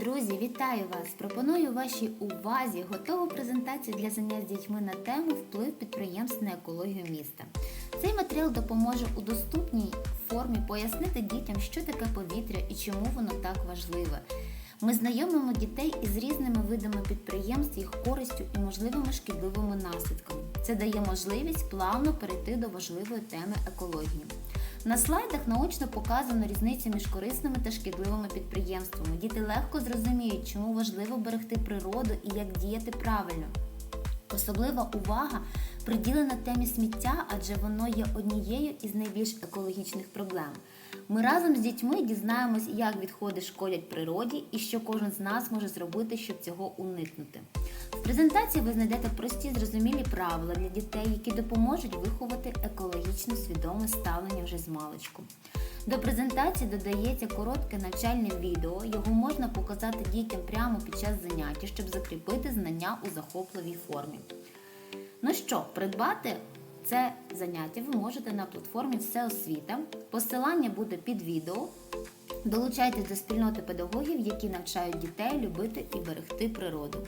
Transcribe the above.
Друзі, вітаю вас! Пропоную вашій увазі готову презентацію для занять з дітьми на тему вплив підприємств на екологію міста. Цей матеріал допоможе у доступній формі пояснити дітям, що таке повітря і чому воно так важливе. Ми знайомимо дітей із різними видами підприємств, їх користю і можливими шкідливими наслідками. Це дає можливість плавно перейти до важливої теми екології. На слайдах наочно показано різницю між корисними та шкідливими підприємствами. Діти легко зрозуміють, чому важливо берегти природу і як діяти правильно. Особлива увага приділена темі сміття, адже воно є однією із найбільш екологічних проблем. Ми разом з дітьми дізнаємось, як відходи шкодять природі і що кожен з нас може зробити, щоб цього уникнути. В презентації ви знайдете прості зрозумілі правила для дітей, які допоможуть виховати екологічно свідоме ставлення вже з маличку. До презентації додається коротке навчальне відео. Його можна показати дітям прямо під час заняття, щоб закріпити знання у захопливій формі. Ну що, придбати це заняття ви можете на платформі Всеосвіта. Посилання буде під відео. Долучайтесь до спільноти педагогів, які навчають дітей любити і берегти природу.